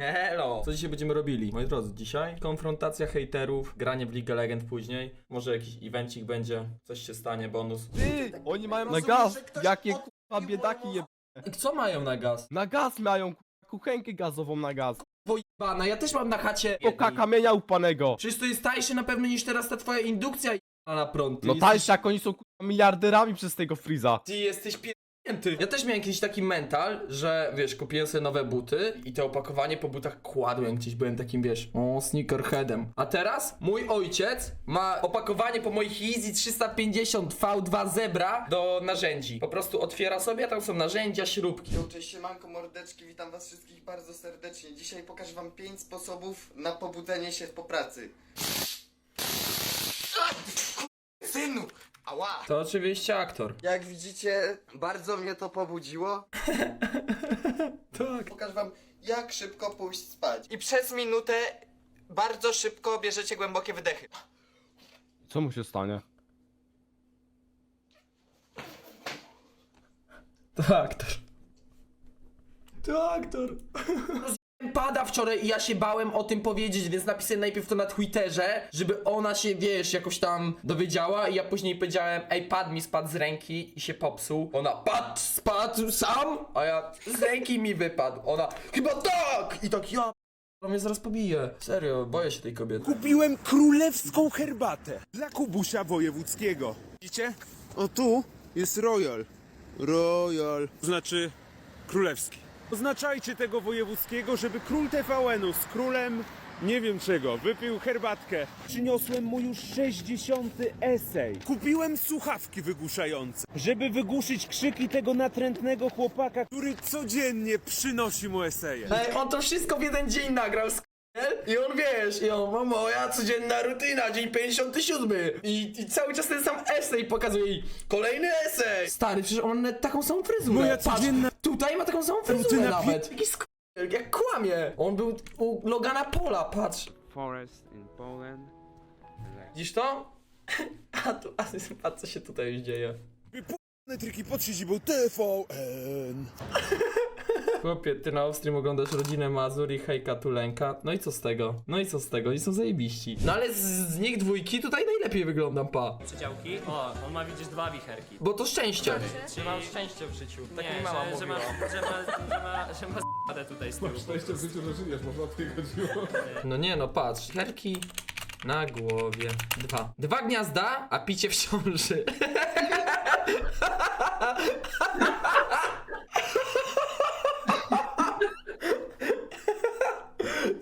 Hello! Co dzisiaj będziemy robili? Moi drodzy, dzisiaj konfrontacja hejterów, granie w League of Legends później, może jakiś evencik będzie, coś się stanie, bonus. Ty, oni mają na gaz, jakie kurwa biedaki je... Co mają na gaz? Na gaz mają kurwa, kuchenkę gazową na gaz. Pojebana, ja też mam na chacie. Oka kamienia upanego. Przecież to jest tańsze na pewno niż teraz ta twoja indukcja jebana na prąd. Ty No jesteś- tańsze jak oni są kurwa miliarderami przez tego Freeza. Ty jesteś pierdolnięty. Ja też miałem jakiś taki mental, że wiesz, kupiłem sobie nowe buty i to opakowanie po butach kładłem gdzieś, byłem takim wiesz, o sneakerheadem. A teraz mój ojciec ma opakowanie po moich Easy 350 V2 Zebra do narzędzi. Po prostu otwiera sobie, a tam są narzędzia, śrubki. Yo, Cześć, siemanko, mordeczki, witam was wszystkich bardzo serdecznie. Dzisiaj pokażę wam 5 sposobów na pobudzenie się po pracy. Synu! Ała! To oczywiście aktor. Jak widzicie, bardzo mnie to pobudziło. Tak. Pokażę wam, jak szybko pójść spać. I przez minutę bardzo szybko bierzecie głębokie wydechy. Co mu się stanie? To aktor. To aktor. Pada wczoraj i ja się bałem o tym powiedzieć, więc napisałem najpierw to na Twitterze, żeby ona się, wiesz, jakoś tam dowiedziała i ja później powiedziałem, ej, pad mi spadł z ręki i się popsuł. Ona, pad spadł sam? A ja, z ręki mi wypadł. Ona, chyba tak! I tak, ja, ona mnie zaraz pobije. Serio, boję się tej kobiety. Kupiłem królewską herbatę dla Kubusia Wojewódzkiego. Widzicie? O tu jest Royal. Royal. Znaczy królewski. Oznaczajcie tego wojewódzkiego, żeby król TVN-u z królem nie wiem czego wypił herbatkę. Przyniosłem mu już 60 esej. Kupiłem słuchawki wygłuszające, żeby wygłuszyć krzyki tego natrętnego chłopaka, który codziennie przynosi mu eseje. Ej, on to wszystko w jeden dzień nagrał, i on wiesz, i on, ma moja codzienna rutyna, dzień 57 I, i cały czas ten sam esej pokazuje jej Kolejny esej. Stary, przecież on ma taką samą fryzurę. Moja Patrz, codzienna- Tutaj ma taką samą fryzurę Rutyna nawet. Jakiś sk... jak kłamie. On był u Logana Pola, patrz. Forest in Poland. Widzisz to? A tu, a patrz co się tutaj już dzieje. Triki pod siedzibą TVN. Chłopie, ty na Ostream oglądasz rodzinę Mazur i hejka Tulenka No i co z tego? No i co z tego? Oni są zajebiści No ale z, z nich dwójki tutaj najlepiej wyglądam, pa Przedziałki? O, on ma widzisz dwa wicherki. Bo to szczęście Czy mam szczęście w życiu? Tak Nie, mi mama że, że, ma, mówiła. że, ma, że ma, że ma tutaj z tyłu. Szczęście w życiu, że żyjesz, można o tej chodziło. No nie no, patrz. Herki na głowie. Dwa. Dwa gniazda, a picie w ciąży.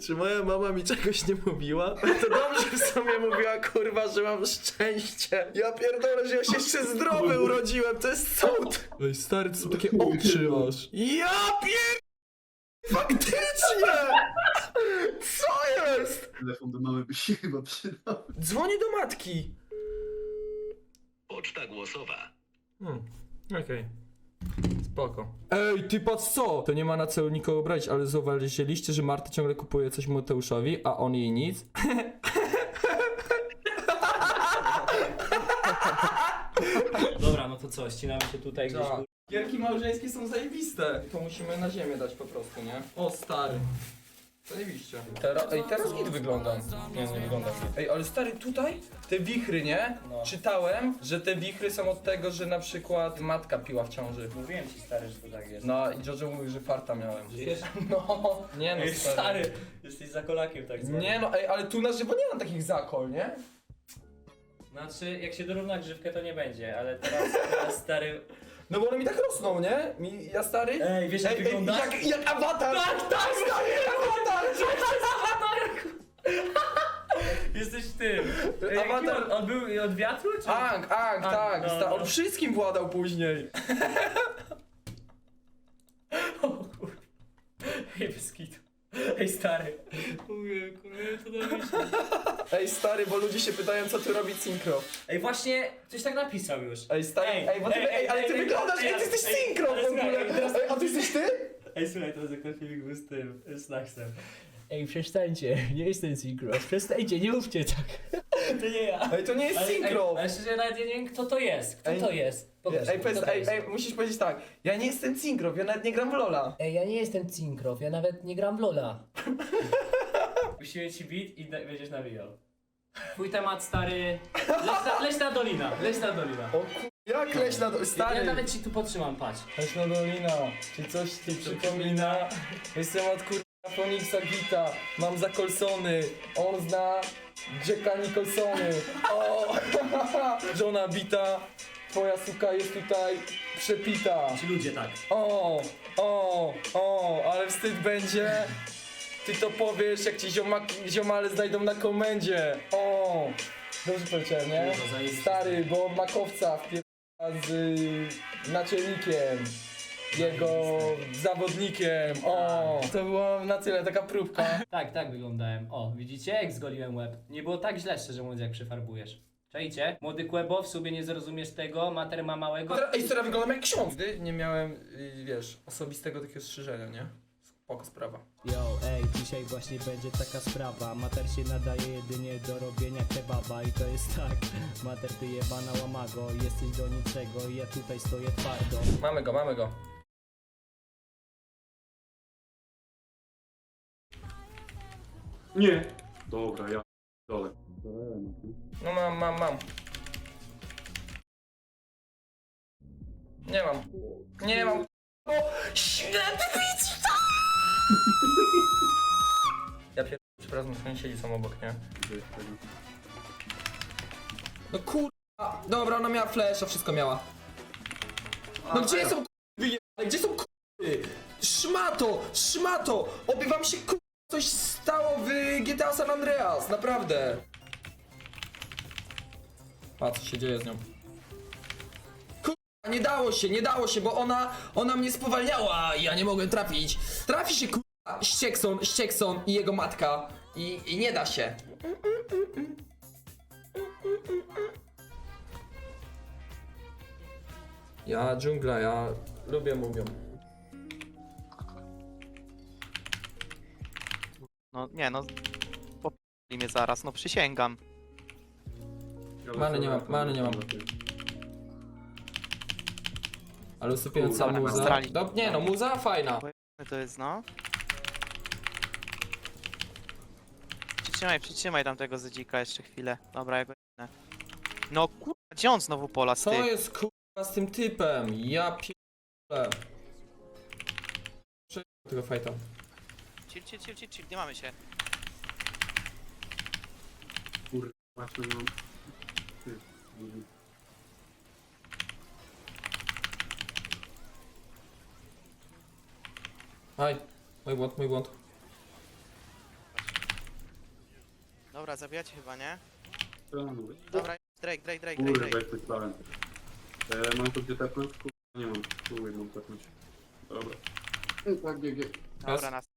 Czy moja mama mi czegoś nie mówiła? To dobrze w sumie mówiła, kurwa, że mam szczęście. Ja pierdolę, że ja się jeszcze zdrowy urodziłem, to jest cud. Ej, stary, to są takie oczy masz. Ja pier... Faktycznie! Co jest? Telefon do mamy by się chyba przydał. Dzwonię do matki. Poczta głosowa. Hmm, okej. Spoko. Ej, ty patrz co? To nie ma na celu nikogo brać, ale zauważyliście, że Marta ciągle kupuje coś Mateuszowi, a on jej nic? Dobra, no to co, ścinamy się tutaj gdzieś. Tak. Gierki małżeńskie są zajebiste. To musimy na ziemię dać po prostu, nie? O, stary. Zajebiście. Teraz, ej, teraz git wygląda. Nie, nie wygląda. Ej, ale stary, tutaj te wichry, nie? Czytałem, że te wichry są od tego, że na przykład matka piła w ciąży. Mówiłem ci stary, że to tak jest. No i Jojo mówił, że farta miałem. Wiesz? No, nie no, Ej, stary. stary, jesteś za kolakiem tak zwanym. Nie no, ej, ale tu na żywo nie mam takich zakol, nie? Znaczy, jak się dorówna grzywkę, to nie będzie, ale teraz, teraz stary... No bo one mi tak rosną, nie? Mi, ja stary... Ej, wiesz jak wyglądasz? jak, jak awatar! Tak, tak, stary, jak awatar! Jesteś tym. Ej, jaki Awatar- On, on był od wiatru, czy? Ang, Ang, Ang, tak, no, sta- no. on wszystkim władał później. O kurwa. Ej, bez kitu. Ej, stary. Mówię, kurwa, to do myśli. Ej, stary, bo ludzie się pytają, co tu robi synchro. Ej, właśnie, ktoś tak napisał już. Ej, stary, ej, Ej, bo ty, ej, ej, ale ty ej, wyglądasz, ej, ej, ty jesteś synchro w ogóle. Ej, a ty jesteś ty? Ej, słuchaj, teraz jak ten filmik był z tym, z Naxem. Ej, przestańcie, nie jestem synchro, przestańcie, nie mówcie tak. To nie ja. Ej, to nie jest Ale, synchro! ej, ale szczerze, nawet ja nie wiem kto to jest. Kto Ej, to jest? Pokaż Ej, powiedz, kto to ej, jest. ej, musisz powiedzieć tak. Ja nie jestem synchro, ja nawet nie gram w Lola. Ej, ja nie jestem Cinkrow, ja nawet nie gram w Lola. Puściłem ci beat i da- będziesz nawijał. Twój temat, stary... Leśna, leśna dolina, leśna dolina. O kur... Jak leśna do... Ja Stary! nawet ci tu potrzymam, patrz. Leśna dolina, czy coś ci przypomina? Jestem od kurwa Foniksa Gita, mam zakolsony, on zna Jacka Nicholsony. O, żona bita, twoja suka jest tutaj przepita. Ci ludzie tak. O, o, o, ale wstyd będzie. Ty to powiesz, jak ci ziomaki, ziomale znajdą na komendzie. O, dobrze powiedziałem, nie? Kurwa, zajebiście. Stary, bo makowca wpierdala z y, naczelnikiem. Jego zawodnikiem. O, to była na tyle taka próbka. Tak, tak wyglądałem. O, widzicie jak zgoliłem łeb? Nie było tak źle, szczerze mówiąc, jak przyfarbujesz. Czajcie? Młody Kłebo, w sobie nie zrozumiesz tego, mater ma małego. Ej, teraz wyglądam jak ksiądz. Gdy nie miałem, y, wiesz, osobistego takiego strzyżenia, nie? Spoko sprawa. Yo, ej, dzisiaj właśnie będzie taka sprawa Mater się nadaje jedynie do robienia kebaba I to jest tak, Mater ty jebana łamago Jesteś do niczego, ja tutaj stoję twardo Mamy go, mamy go. Nie. Dobra, ja dole. No mam, mam, mam. Nie mam. Nie mam. O, ślepy widz! Ja pier... Przepraszam, że nie siedzi sam obok, nie? No kurwa. Dobra, ona miała flash, wszystko miała. No gdzie są kurwy? Gdzie są kurwy? Szmato! Szmato! Oby wam się kurwa coś stało w GTA San Andreas, naprawdę. A co się dzieje z nią? Kurwa, nie dało się, nie dało się, bo ona, ona mnie spowalniała i ja nie mogłem trafić. Trafi się kurwa Ściekson, Ściekson i jego matka i, i nie da się. Ja dżungla, ja lubię mówią. No nie no, popili mnie zaraz, no przysięgam. Many nie mam, many nie mam. Ale usypiająca Dobra, muza. Australii. No, nie no, muza fajna. To jest no. Przytrzymaj, przytrzymaj tam tego zedzika jeszcze chwilę. Dobra, ja go. No kurwa, gdzie on znowu pola z Co ty? jest kurwa z tym typem? Ja pierdolę. Przejdź do tego fajta. Chill, chill, chill, chill, chill, nie mamy się. Właśnie mam. Ty. Aj, mój błąd, mój błąd. Dobra, zabijacie chyba, nie? Co ja mówię? Dobra, Drake, Drake, Drake, Drake, Kurwa, Drake. jak myślałem. E, mam tu gdzie tepnąć? Kurwa, nie mam. Tu mam tepnąć. Dobra. Tak, GG. Dobra, nas.